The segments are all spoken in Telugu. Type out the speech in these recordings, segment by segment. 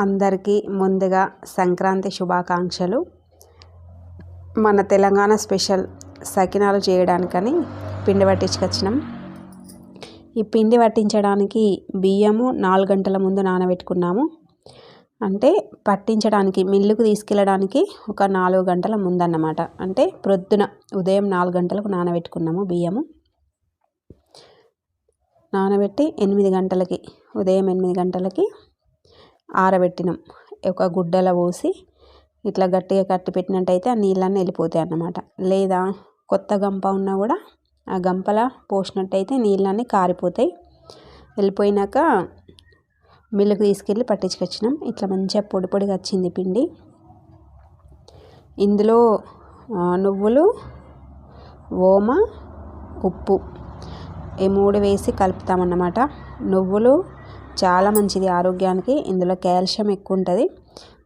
అందరికీ ముందుగా సంక్రాంతి శుభాకాంక్షలు. మన తెలంగాణ స్పెషల్ సకినాలు చేయడానికని పిండి పట్టించుకొచ్చినాం. ఈ పిండి పట్టించడానికి బియ్యము నాలుగు గంటల ముందు నానబెట్టుకున్నాము. అంటే పట్టించడానికి మిల్లుకు తీసుకెళ్ళడానికి ఒక నాలుగు గంటల ముందన్నమాట. అంటే ప్రొద్దున ఉదయం నాలుగు గంటలకు నానబెట్టుకున్నాము బియ్యము. నానబెట్టి ఎనిమిది గంటలకి ఉదయం ఎనిమిది గంటలకి ఆరబెట్టినాం. ఒక గుడ్డలో పోసి ఇట్లా గట్టిగా కట్టి పెట్టినట్టయితే ఆ నీళ్ళన్నీ వెళ్ళిపోతాయి అన్నమాట. లేదా కొత్త గంప ఉన్నా కూడా ఆ గంపల పోసినట్టయితే నీళ్ళన్నీ కారిపోతాయి. వెళ్ళిపోయినాక మిల్లుకు తీసుకెళ్ళి పట్టించుకొచ్చినాం. ఇట్లా మంచిగా పొడి పొడిగా వచ్చింది పిండి. ఇందులో నువ్వులు ఓమ ఉప్పు. ఈ మూడు వేసి కలుపుతామన్నమాట. నువ్వులు చాలా మంచిది ఆరోగ్యానికి ఇందులో కాల్షియం ఎక్కువ ఉంటుంది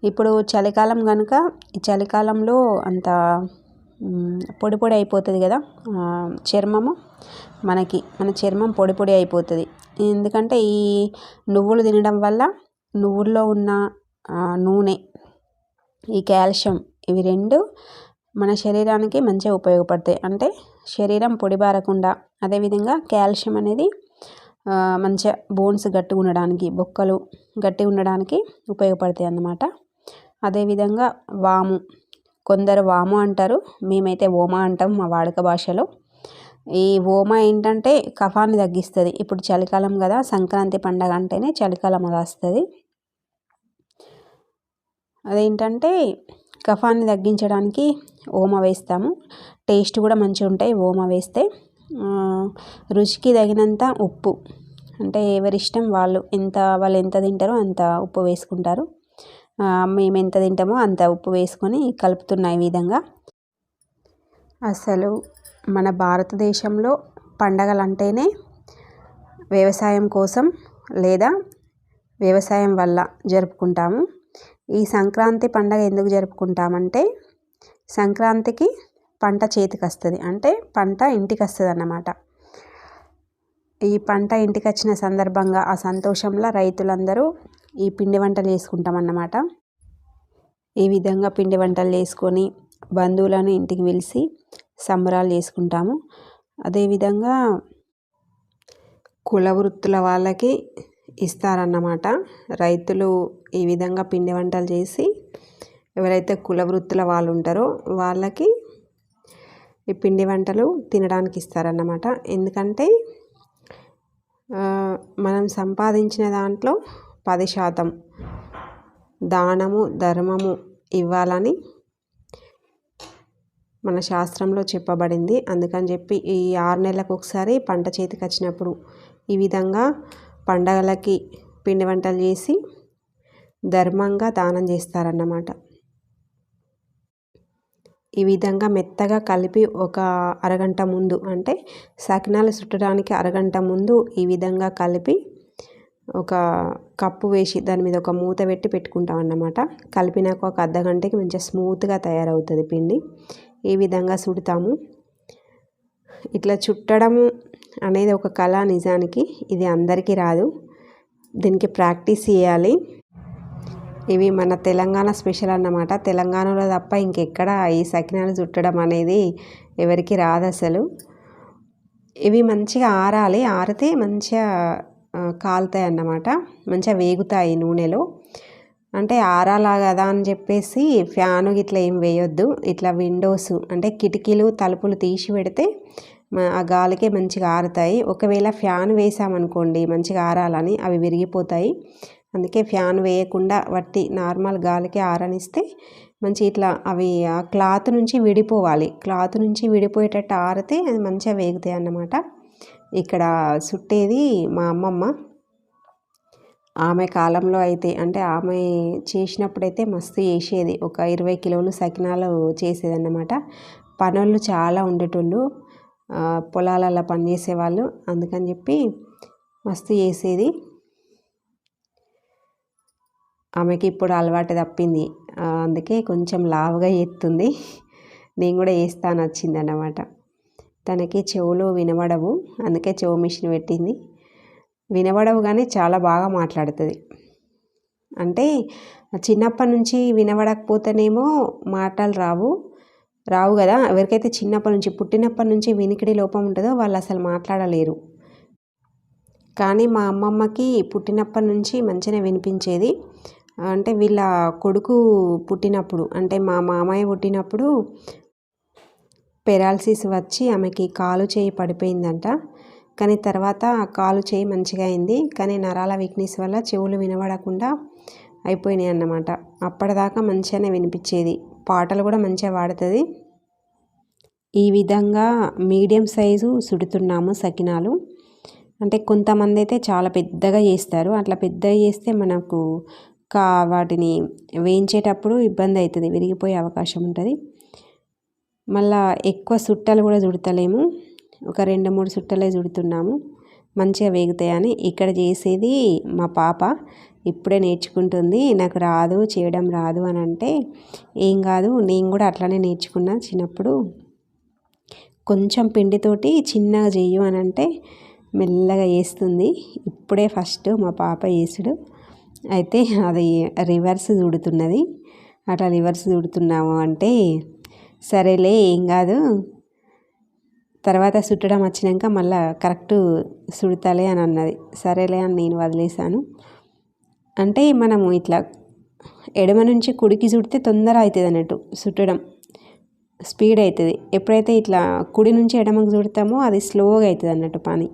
ఇప్పుడు చలికాలం కనుక ఈ చలికాలంలో అంత పొడి పొడి అయిపోతుంది కదా చర్మము. మనకి మన చర్మం పొడి పొడి అయిపోతుంది. ఎందుకంటే ఈ నువ్వులు తినడం వల్ల నువ్వుల్లో ఉన్న నూనె ఈ కాల్షియం ఇవి రెండు మన శరీరానికి మంచిగా ఉపయోగపడతాయి. అంటే శరీరం పొడిబారకుండా అదేవిధంగా కాల్షియం అనేది మంచిగా బోన్స్ గట్టిగా ఉండడానికి బొక్కలు గట్టిగా ఉండడానికి ఉపయోగపడతాయి అన్నమాట. అదేవిధంగా వాము కొందరు వాము అంటారు మేమైతే ఓమా అంటాం మా వాడుక భాషలో. ఈ ఓమా ఏంటంటే కఫాన్ని తగ్గిస్తుంది. ఇప్పుడు చలికాలం కదా సంక్రాంతి పండగ అంటేనే చలికాలం అది వస్తుంది. అదేంటంటే కఫాన్ని తగ్గించడానికి ఓమ వేస్తాము. టేస్ట్ కూడా మంచిగా ఉంటాయి ఓమ వేస్తే. రుచికి తగినంత ఉప్పు. అంటే ఎవరిష్టం వాళ్ళు ఎంత వాళ్ళు ఎంత తింటారో అంత ఉప్పు వేసుకుంటారు. మేము ఎంత తింటామో అంత ఉప్పు వేసుకొని కలుపుతున్నాయి ఈ విధంగా. అసలు మన భారతదేశంలో పండగలు అంటేనే వ్యవసాయం కోసం లేదా వ్యవసాయం వల్ల జరుపుకుంటాము. ఈ సంక్రాంతి పండగ ఎందుకు జరుపుకుంటామంటే సంక్రాంతికి పంట చేతికి వస్తుంది అంటే పంట ఇంటికి వస్తుంది అన్నమాట ఈ పంట ఇంటికి వచ్చిన సందర్భంగా ఆ సంతోషంలో రైతులందరూ ఈ పిండి వంటలు చేసుకుంటాం అన్నమాట ఈ విధంగా పిండి వంటలు చేసుకొని బంధువులను ఇంటికి పిలిచి సంబరాలు చేసుకుంటాము. అదేవిధంగా కుల వృత్తుల వాళ్ళకి ఇస్తారన్నమాట. రైతులు ఈ విధంగా పిండి వంటలు చేసి ఎవరైతే కుల వృత్తుల వాళ్ళు ఉంటారో వాళ్ళకి ఈ పిండి వంటలు తినడానికి ఇస్తారన్నమాట. ఎందుకంటే మనం సంపాదించిన దాంట్లో పది శాతం దానము ధర్మము ఇవ్వాలని మన శాస్త్రంలో చెప్పబడింది. అందుకని చెప్పి ఈ ఆరు నెలలకు ఒకసారి పంట చేతికి వచ్చినప్పుడు ఈ విధంగా పండగలకి పిండి వంటలు చేసి ధర్మంగా దానం చేస్తారన్నమాట. ఈ విధంగా మెత్తగా కలిపి ఒక అరగంట ముందు అంటే సకినాలు చుట్టడానికి అరగంట ముందు ఈ విధంగా కలిపి ఒక కప్పు వేసి దాని మీద ఒక మూత పెట్టి పెట్టుకుంటాం అన్నమాట కలిపినాక ఒక అర్ధ గంటకి మంచిగా స్మూత్గా తయారవుతుంది పిండి. ఈ విధంగా చుడతాము. ఇట్లా చుట్టడం అనేది ఒక కళ నిజానికి. ఇది అందరికీ రాదు. దీనికి ప్రాక్టీస్ చేయాలి. ఇవి మన తెలంగాణ స్పెషల్ అన్నమాట. తెలంగాణలో తప్ప ఇంకెక్కడ ఈ సకినాలు చుట్టడం అనేది ఎవరికి రాదు అసలు. ఇవి మంచిగా ఆరాలి. ఆరితే మంచిగా కాలుతాయి అన్నమాట. మంచిగా వేగుతాయి నూనెలో. అంటే ఆరాలా కదా అని చెప్పేసి ఫ్యాను ఇట్లా ఏం వేయొద్దు. ఇట్లా విండోస్ అంటే కిటికీలు తలుపులు తీసి పెడితే ఆ గాలికే మంచిగా ఆరుతాయి. ఒకవేళ ఫ్యాన్ వేసామనుకోండి మంచిగా ఆరాలని అవి విరిగిపోతాయి. అందుకే ఫ్యాన్ వేయకుండా వట్టి నార్మల్ గాలికి ఆరనిస్తే మంచి ఇట్లా అవి ఆ క్లాత్ నుంచి విడిపోవాలి. క్లాత్ నుంచి విడిపోయేటట్టు ఆరితే అది మంచిగా వేగుతాయి అన్నమాట. ఇక్కడ చుట్టేది మా అమ్మమ్మ. ఆమె కాలంలో అయితే అంటే ఆమె చేసినప్పుడైతే మస్తు చేసేది. ఒక ఇరవై కిలోలు సకినాలు చేసేదన్నమాట. పనులు చాలా ఉండేటోళ్ళు. పొలాలలో పనిచేసేవాళ్ళు. అందుకని చెప్పి మస్తు చేసేది. ఆమెకి ఇప్పుడు అలవాటు తప్పింది. అందుకే కొంచెం లావుగా ఎత్తుంది నేను కూడా వేస్తాను వచ్చింది అన్నమాట తనకి చెవులు వినబడవు. అందుకే చెవు మిషన్ పెట్టింది. వినబడవు కానీ చాలా బాగా మాట్లాడుతుంది. అంటే చిన్నప్పటి నుంచి వినబడకపోతేనేమో మాటలు రావు. రావు కదా? ఎవరికైతే చిన్నప్పటి నుంచి పుట్టినప్పటి నుంచి వినికిడి లోపం ఉంటుందో వాళ్ళు అసలు మాట్లాడలేరు. కానీ మా అమ్మమ్మకి పుట్టినప్పటి నుంచి మంచిగా వినిపించేది. అంటే వీళ్ళ కొడుకు పుట్టినప్పుడు అంటే మా మామయ్య పుట్టినప్పుడు పెరాలసిస్ వచ్చి ఆమెకి కాలు చేయి పడిపోయిందంట. కానీ తర్వాత కాలు చేయి మంచిగా అయింది. కానీ నరాల వీక్నెస్ వల్ల చెవులు వినబడకుండా అయిపోయినాయి అన్నమాట. అప్పటిదాకా మంచిగానే వినిపించేది. పాటలు కూడా మంచిగా వాడుతుంది ఈ విధంగా మీడియం సైజు సుడుతున్నాము సకినాలు. అంటే కొంతమంది అయితే చాలా పెద్దగా చేస్తారు. అట్లా పెద్దగా చేస్తే మనకు కా వాటిని వేయించేటప్పుడు ఇబ్బంది అవుతుంది విరిగిపోయే అవకాశం ఉంటుంది. మళ్ళా ఎక్కువ సుట్టలు కూడా చుడతలేము. ఒక రెండు మూడు సుట్టలే చుడుతున్నాము. మంచిగా వేగుతాయని ఇక్కడ చేసేది మా పాప. ఇప్పుడే నేర్చుకుంటుంది. నాకు రాదు చేయడం రాదు అని అంటే ఏం కాదు నేను కూడా అట్లానే నేర్చుకున్నా చిన్నప్పుడు. కొంచెం పిండితోటి చిన్నగా చెయ్యు అని అంటే మెల్లగా వేస్తుంది. ఇప్పుడే ఫస్ట్ మా పాప వేసుడు. అయితే అది రివర్స్ చుడుతున్నది అట్లా రివర్స్ చుడుతున్నాము అంటే సరేలే ఏం కాదు. తర్వాత చుట్టడం వచ్చినాక మళ్ళీ కరెక్ట్ సుడతలే అని అన్నది. సరేలే అని నేను వదిలేసాను అంటే మనము ఇట్లా ఎడమ నుంచి కుడికి చుడితే తొందర అవుతుంది అన్నట్టు సుట్టడం. స్పీడ్ అవుతుంది. ఎప్పుడైతే ఇట్లా కుడి నుంచి ఎడమకు చుడతామో అది స్లోగా అవుతుంది అన్నట్టు పని.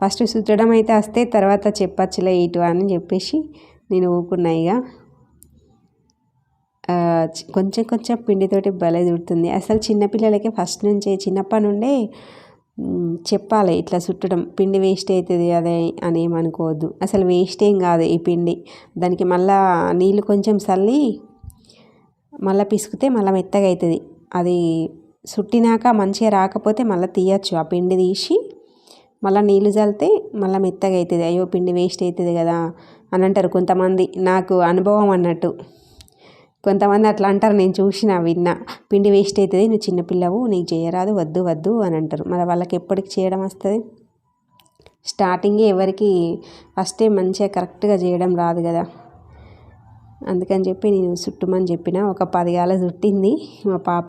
ఫస్ట్ సుట్టడం అయితే వస్తే తర్వాత చెప్పచ్చులే ఇటు అని చెప్పేసి నేను ఊకున్నా ఇక. కొంచెం కొంచెం పిండితోటి భలే దుడుతుంది. అసలు చిన్నపిల్లలకి ఫస్ట్ నుంచే చిన్నప్పటి నుండే చెప్పాలి ఇట్లా చుట్టడం. పిండి వేస్ట్ అవుతుంది అదే అని ఏమనుకోవద్దు అసలు వేస్ట్ ఏం కాదు ఈ పిండి. దానికి మళ్ళా నీళ్ళు కొంచెం చల్లి మళ్ళీ పిసికితే మళ్ళీ మెత్తగా అవుతుంది. అది చుట్టినాక మంచిగా రాకపోతే మళ్ళీ తీయచ్చు. ఆ పిండి తీసి మళ్ళీ నీళ్ళు చల్లితే మళ్ళీ మెత్తగా అవుతుంది. అయ్యో పిండి వేస్ట్ అవుతుంది కదా అని అంటారు కొంతమంది. నాకు అనుభవం అన్నట్టు. కొంతమంది అట్లా అంటారు నేను చూసిన విన్నా. పిండి వేస్ట్ అవుతుంది నువ్వు చిన్నపిల్లవు నీకు చేయరాదు వద్దు వద్దు అని అంటారు. మరి వాళ్ళకి ఎప్పటికి చేయడం వస్తుంది? స్టార్టింగే ఎవరికి ఫస్టే మంచిగా కరెక్ట్గా చేయడం రాదు కదా. అందుకని చెప్పి నేను చుట్టమని చెప్పిన ఒక పదిగాల చుట్టింది మా పాప.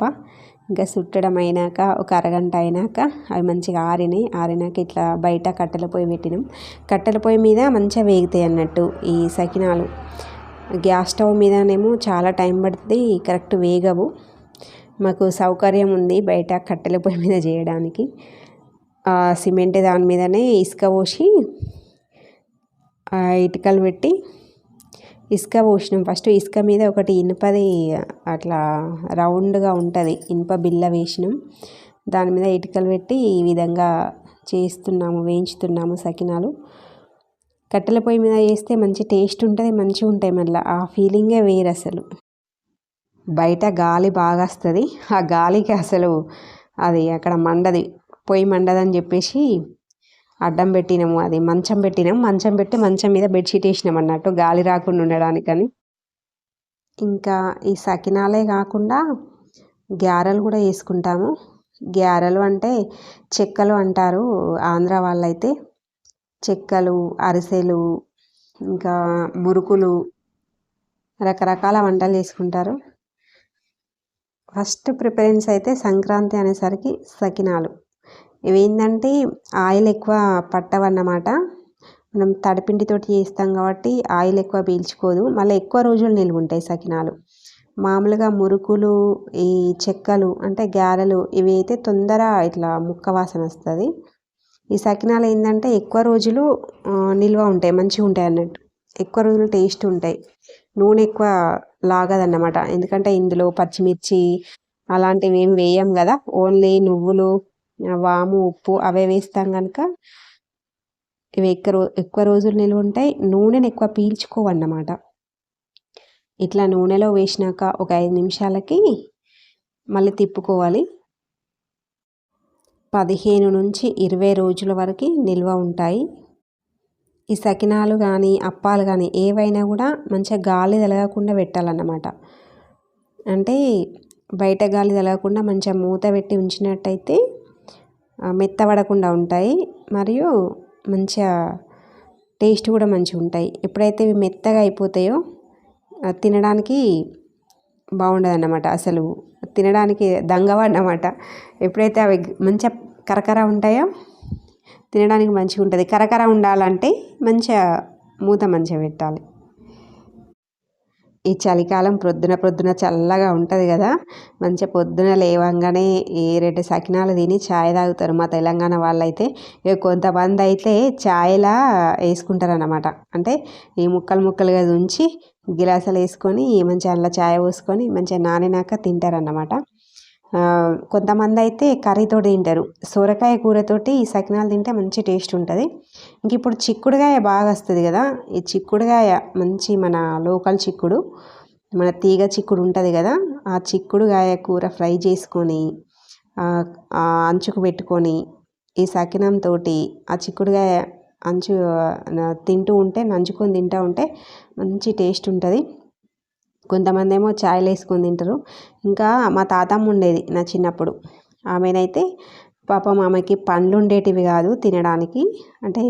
ఇంకా చుట్టడం అయినాక ఒక అరగంట అయినాక అవి మంచిగా ఆరినాయి. ఆరినాక ఇట్లా బయట కట్టెల పొయ్యి పెట్టినాం. కట్టెల పొయ్యి మీద మంచిగా వేగుతాయి అన్నట్టు ఈ సకినాలు. గ్యాస్ స్టవ్ మీదనేమో చాలా టైం పడుతుంది కరెక్ట్ వేగవు. మాకు సౌకర్యం ఉంది బయట కట్టెల పొయ్యి మీద చేయడానికి. సిమెంట్ దాని మీదనే ఇసుక పోసి ఇటుకలు పెట్టి ఇసుక పోసినాం. ఫస్ట్ ఇసుక మీద ఒకటి ఇనుపది అట్లా రౌండ్గా ఉంటుంది. ఇనుప బిల్ల వేసినాం. దాని మీద ఇటుకలు పెట్టి ఈ విధంగా చేస్తున్నాము వేయించుతున్నాము సకినాలు. కట్టెల పొయ్యి మీద వేస్తే మంచి టేస్ట్ ఉంటుంది మంచిగా ఉంటాయి మళ్ళీ. ఆ ఫీలింగే వేరు అసలు. బయట గాలి బాగా వస్తుంది ఆ గాలికి అసలు అది అక్కడ మండది. పొయ్యి మండదని చెప్పేసి అడ్డం పెట్టినాము అది మంచం పెట్టినాం మంచం పెట్టి మంచం మీద బెడ్షీట్ వేసినాం అన్నట్టు గాలి రాకుండా ఉండడానికని. ఇంకా ఈ సకినాలే కాకుండా గ్యారెలు కూడా వేసుకుంటాము. గ్యారెలు అంటే చెక్కలు అంటారు ఆంధ్ర వాళ్ళైతే. చెక్కలు అరిసెలు ఇంకా మురుకులు రకరకాల వంటలు చేసుకుంటారు. ఫస్ట్ ప్రిఫరెన్స్ అయితే సంక్రాంతి అనేసరికి సకినాలు. ఇవి ఏంటంటే ఆయిల్ ఎక్కువ పట్టవన్నమాట. మనం తడిపిండితోటి చేస్తాం కాబట్టి ఆయిల్ ఎక్కువ పీల్చుకోదు. మళ్ళీ ఎక్కువ రోజులు నిలువ ఉంటాయి సకినాలు. మామూలుగా మురుకులు ఈ చెక్కలు అంటే గారెలు ఇవి అయితే తొందర ఇట్లా ముక్క వాసన వస్తుంది. ఈ సకినాలు ఏంటంటే ఎక్కువ రోజులు నిల్వ ఉంటాయి మంచిగా ఉంటాయి అన్నట్టు. ఎక్కువ రోజులు టేస్ట్ ఉంటాయి. నూనె ఎక్కువ లాగదన్నమాట. ఎందుకంటే ఇందులో పచ్చిమిర్చి అలాంటివి ఏం వేయం కదా. ఓన్లీ నువ్వులు వాము ఉప్పు అవే వేస్తాం కనుక ఇవి ఎక్కువ ఎక్కువ రోజులు నిల్వ ఉంటాయి. నూనెను ఎక్కువ పీల్చుకోవన్నమాట. ఇట్లా నూనెలో వేసినాక ఒక ఐదు నిమిషాలకి మళ్ళీ తిప్పుకోవాలి. పదిహేను నుంచి ఇరవై రోజుల వరకు నిల్వ ఉంటాయి. ఈ సకినాలు కానీ అప్పాలు కానీ ఏవైనా కూడా మంచిగా గాలి తలగకుండా పెట్టాలన్నమాట. అంటే బయట గాలి తలగకుండా మంచిగా మూత పెట్టి ఉంచినట్టయితే మెత్తబడకుండా ఉంటాయి. మరియు మంచిగా టేస్ట్ కూడా మంచిగా ఉంటాయి. ఎప్పుడైతే ఇవి మెత్తగా అయిపోతాయో తినడానికి బాగుండదు అన్నమాట అసలు. తినడానికి దంగవన్నమాట ఎప్పుడైతే అవి మంచిగా కరకర ఉంటాయో తినడానికి మంచిగా ఉంటుంది. కరకర ఉండాలంటే మంచిగా మూత మంచిగా పెట్టాలి. ఈ చలికాలం ప్రొద్దున ప్రొద్దున చల్లగా ఉంటుంది కదా. మంచిగా పొద్దున లేవంగానే ఈ రెండు సకినాలు తిని ఛాయ్ తాగుతారు మా తెలంగాణ వాళ్ళైతే. ఇక కొంతమంది అయితే ఛాయ్లా వేసుకుంటారు అన్నమాట అంటే ఈ ముక్కలు ముక్కలుగా ఉంచి గిలాసాలు వేసుకొని మంచిగా అందులో చాయ్ పోసుకొని మంచిగా నానినాక తింటారన్నమాట. కొంతమంది అయితే కర్రీతో తింటారు. సొరకాయ కూరతోటి ఈ సకినాలు తింటే మంచి టేస్ట్ ఉంటుంది. ఇంక ఇప్పుడు చిక్కుడుగాయ బాగా వస్తుంది కదా. ఈ చిక్కుడుగాయ మంచి మన లోకల్ చిక్కుడు మన తీగ చిక్కుడు ఉంటుంది కదా. ఆ చిక్కుడుగాయ కూర ఫ్రై చేసుకొని అంచుకు పెట్టుకొని ఈ సకినంతో ఆ చిక్కుడుగాయ అంచు తింటూ ఉంటే నంచుకొని తింటూ ఉంటే మంచి టేస్ట్ ఉంటుంది. కొంతమంది ఏమో చాయ్లు వేసుకొని తింటారు. ఇంకా మా తాతమ్మ ఉండేది నా చిన్నప్పుడు. ఆమెనైతే పాపం ఆమెకి పండ్లు ఉండేటివి కాదు తినడానికి. అంటే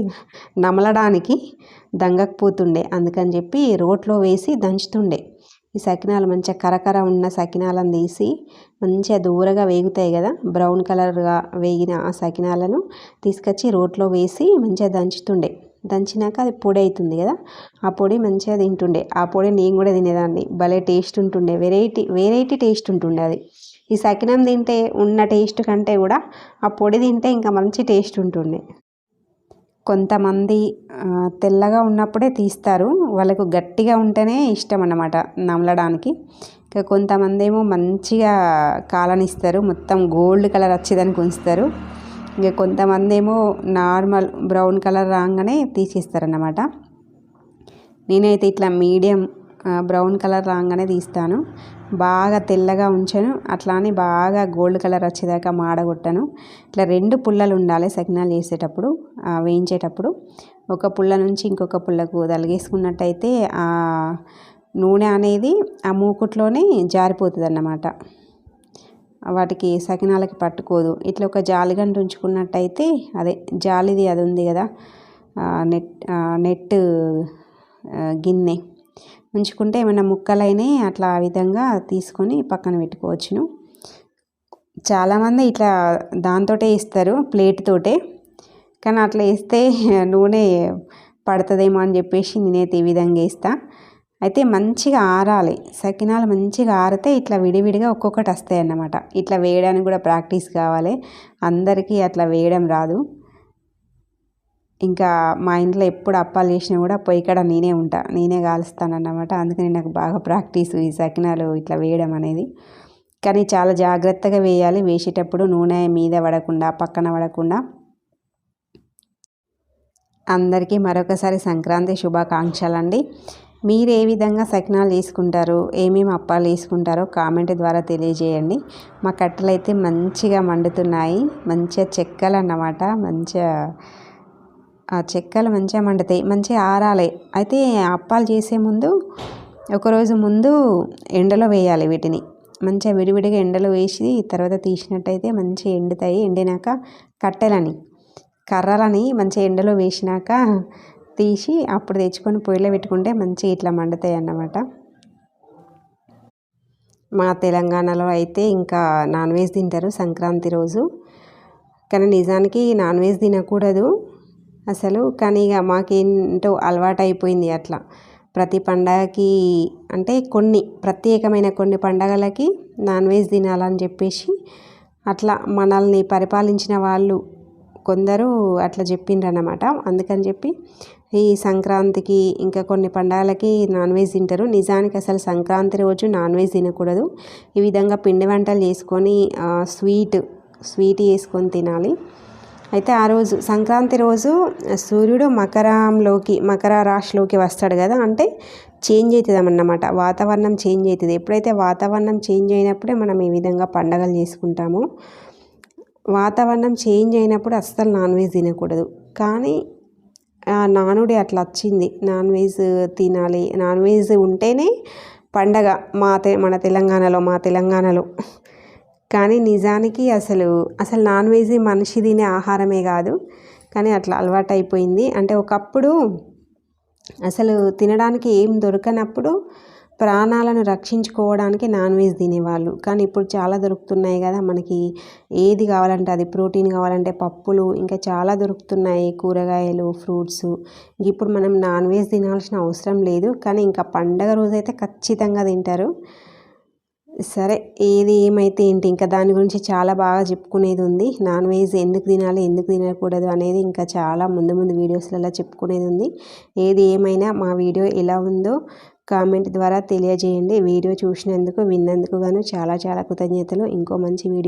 నమలడానికి దంగకపోతుండే. అందుకని చెప్పి రోట్లో వేసి దంచుతుండే. ఈ సకినాలు మంచిగా కరకర ఉన్న సకినాలను తీసి మంచిగా దూరగా వేగుతాయి కదా బ్రౌన్ కలర్గా వేగిన ఆ సకినాలను తీసుకొచ్చి రోట్లో వేసి మంచిగా దంచుతుండే. దంచినాక అది పొడి అవుతుంది కదా ఆ పొడి మంచిగా తింటుండే. ఆ పొడి నేను కూడా తినేదాన్ని. భలే టేస్ట్ ఉంటుండే. వెరైటీ వెరైటీ టేస్ట్ ఉంటుండే అది. ఈ సకినం తింటే ఉన్న టేస్ట్ కంటే కూడా ఆ పొడి తింటే ఇంకా మంచి టేస్ట్ ఉంటుండే. కొంతమంది తెల్లగా ఉన్నప్పుడే తీస్తారు. వాళ్ళకు గట్టిగా ఉంటేనే ఇష్టం అన్నమాట నమలడానికి. ఇంకా కొంతమంది ఏమో మంచిగా కాలనిస్తారు. మొత్తం గోల్డ్ కలర్ వచ్చేదానికి ఉంచుతారు ఇంకా కొంతమంది ఏమో నార్మల్ బ్రౌన్ కలర్ రాగానే తీసేస్తారన్నమాట. నేనైతే ఇట్లా మీడియం బ్రౌన్ కలర్ రాగానే తీస్తాను. బాగా తెల్లగా ఉంచాను. అట్లా అని బాగా గోల్డ్ కలర్ వచ్చేదాకా మాడగొట్టాను. ఇట్లా రెండు పుల్లలు ఉండాలి సకినాలు చేసేటప్పుడు వేయించేటప్పుడు. ఒక పుల్ల నుంచి ఇంకొక పుల్లకు తలిగేసుకున్నట్టయితే ఆ నూనె అనేది ఆ మూకుట్లోనే జారిపోతుంది అన్నమాట వాటికి సకినాలకి పట్టుకోదు. ఇట్లా ఒక జాలిగంట ఉంచుకున్నట్టయితే అదే జాలిది అది ఉంది కదా నెట్ నెట్ గిన్నె. ఉంచుకుంటే ఏమైనా ముక్కలైనా అట్లా ఆ విధంగా తీసుకొని పక్కన పెట్టుకోవచ్చును. చాలామంది ఇట్లా దాంతోటే ఇస్తారు ప్లేట్ తోటే. కానీ అట్లా వేస్తే నూనె పడుతుందేమో అని చెప్పేసి నేనైతే ఈ విధంగా వేస్తాను అయితే మంచిగా ఆరాలి. సకినాలు మంచిగా ఆరితే ఇట్లా విడివిడిగా ఒక్కొక్కటి వస్తాయి అన్నమాట ఇట్లా వేయడానికి కూడా ప్రాక్టీస్ కావాలి. అందరికీ అట్లా వేయడం రాదు. ఇంకా మా ఇంట్లో ఎప్పుడు అప్పాలు చేసినా కూడా పొయ్యి కాడ నేనే ఉంటా. నేనే కాలుస్తానన్నమాట. అందుకని నాకు బాగా ప్రాక్టీస్ ఈ సకినాలు ఇట్లా వేయడం అనేది. కానీ చాలా జాగ్రత్తగా వేయాలి. వేసేటప్పుడు నూనె మీద పడకుండా పక్కన పడకుండా. అందరికీ మరొకసారి సంక్రాంతి శుభాకాంక్షలు అండి మీరు ఏ విధంగా సకినాలు తీసుకుంటారు? ఏమేమి అప్పాలు తీసుకుంటారో కామెంట్ ద్వారా తెలియజేయండి. మా కట్టెలు అయితే మంచిగా మండుతున్నాయి. మంచిగా చెక్కలు అన్నమాట మంచిగా ఆ చెక్కలు మంచిగా మండుతాయి మంచిగా ఆరాలి. అయితే అప్పాలు చేసే ముందు ఒకరోజు ముందు ఎండలో వేయాలి వీటిని. మంచిగా విడివిడిగా ఎండలో వేసి తర్వాత తీసినట్టయితే మంచిగా ఎండుతాయి. ఎండినాక కట్టెలని కర్రలని మంచిగా ఎండలో వేసినాక తీసి అప్పుడు తెచ్చుకొని పొయ్యిలో పెట్టుకుంటే మంచిగా ఇట్లా మండుతాయి అన్నమాట. మా తెలంగాణలో అయితే ఇంకా నాన్ వెజ్ తింటారు సంక్రాంతి రోజు. కానీ నిజానికి నాన్ వెజ్ తినకూడదు. అసలు కానీ ఇక మాకేంటో అలవాటైపోయింది అట్లా. ప్రతి పండగకి అంటే కొన్ని ప్రత్యేకమైన కొన్ని పండగలకి నాన్ వెజ్ తినాలని చెప్పేసి అట్లా మనల్ని పరిపాలించిన వాళ్ళు కొందరు అట్లా చెప్పిండ్రన్నమాట. అందుకని చెప్పి ఈ సంక్రాంతికి ఇంకా కొన్ని పండగలకి నాన్ వెజ్ తింటారు. నిజానికి అసలు సంక్రాంతి రోజు నాన్ వెజ్ తినకూడదు. ఈ విధంగా పిండి వంటలు చేసుకొని స్వీట్ స్వీట్ చేసుకొని తినాలి. అయితే ఆ రోజు సంక్రాంతి రోజు సూర్యుడు మకరంలోకి మకర రాశిలోకి వస్తాడు కదా అంటే చేంజ్ అవుతుంది అన్నమాట వాతావరణం చేంజ్ అవుతుంది. ఎప్పుడైతే వాతావరణం చేంజ్ అయినప్పుడే మనం ఈ విధంగా పండగలు చేసుకుంటాము. వాతావరణం చేంజ్ అయినప్పుడు అస్సలు నాన్ వెజ్ తినకూడదు. కానీ నానుడి అట్లా వచ్చింది. నాన్ వెజ్ తినాలి. నాన్ వెజ్ ఉంటేనే పండగ మా తె మన తెలంగాణలో మా తెలంగాణలో. కానీ నిజానికి అసలు అసలు నాన్ వెజ్ మనిషి తినే ఆహారమే కాదు. కానీ అట్లా అలవాటు అయిపోయింది అంటే ఒకప్పుడు అసలు తినడానికి ఏం దొరకనప్పుడు ప్రాణాలను రక్షించుకోవడానికి నాన్ వెజ్ తినేవాళ్ళు. కానీ ఇప్పుడు చాలా దొరుకుతున్నాయి కదా మనకి. ఏది కావాలంటే అది ప్రోటీన్ కావాలంటే పప్పులు ఇంకా చాలా దొరుకుతున్నాయి కూరగాయలు ఫ్రూట్స్. ఇప్పుడు మనం నాన్ వెజ్ తినాల్సిన అవసరం లేదు. కానీ ఇంకా పండగ రోజైతే ఖచ్చితంగా తింటారు. సరే ఏది ఏమైతే ఏంటి ఇంకా దాని గురించి చాలా బాగా చెప్పుకునేది ఉంది. నాన్ వెజ్ ఎందుకు తినాలి ఎందుకు తినకూడదు అనేది ఇంకా చాలా ముందు ముందు వీడియోస్లలో చెప్పుకునేది ఉంది. ఏది ఏమైనా మా వీడియో ఎలా ఉందో కామెంట్ ద్వారా తెలియజేయండి. వీడియో చూసినందుకు విన్నందుకు గాను చాలా చాలా కృతజ్ఞతలు. ఇంకో మంచి వీడియో